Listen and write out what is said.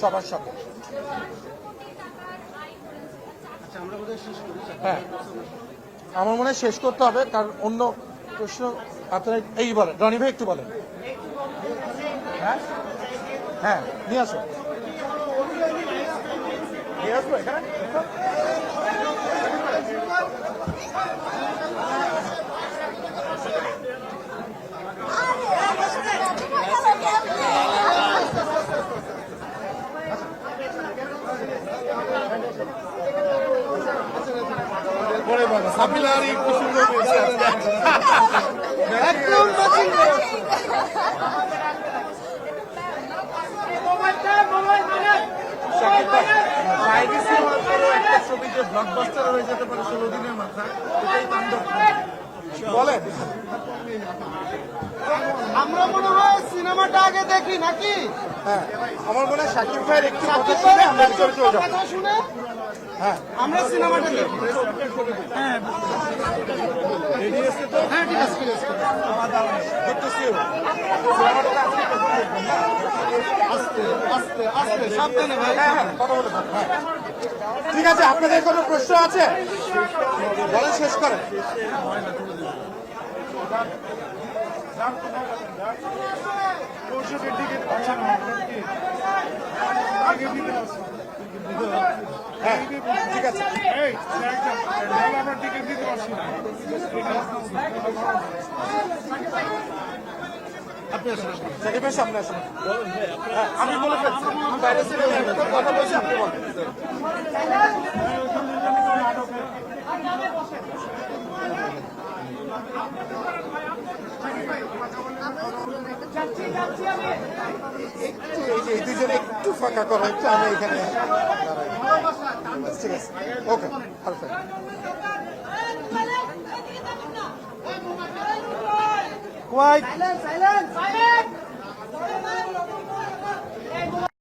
সবার সাথে। হ্যাঁ। আমার মনে হয় শেষ করতে হবে কারণ অন্য প্রশ্ন আপনারা এই বলেন রনি ভাই একটু বলেন। হ্যাঁ? হ্যাঁ নিয়ে আসো নিয়ে আসব এখানে পরে বলো সাবিলা আর একটু সুন্দর হয়েছে একদম ম্যাচিং শাকিব ভাই বাইরে সিনেমার পরেও একটা ছবি ব্লকবাস্টার হয়ে যেতে পারে ষোলো দিনের মাথায় বলেন আমরা মনে হয় সিনেমাটা আগে দেখি নাকি? হ্যাঁ আমার মনে হয় শাকিব ভাইয়ের একটু কথা শুনে আমরা ভিতরে চলে যাব। কথা শুনে হ্যাঁ। আমরা সিনেমাটা দেখি। হ্যাঁ। ঠিক আছে ঠিক আছে। গুড টু সি ইউ আস্তে আস্তে আস্তে সাবধানে ভাই হ্যাঁ কথা বলে। ঠিক আছে আপনাদের কোনো প্রশ্ন আছে? বলে শেষ করেন। হ্যাঁ ঠিক আছে আপনি আসুন সাকিব ভাই সামনে আমি বলে ফেলছি বাইরে কথা বলছি আপনি বলেন একটু এই যে একটু ফাঁকা করা একটু আমি এখানে। ঠিক আছে okay perfect quiet Silence, silence, silence!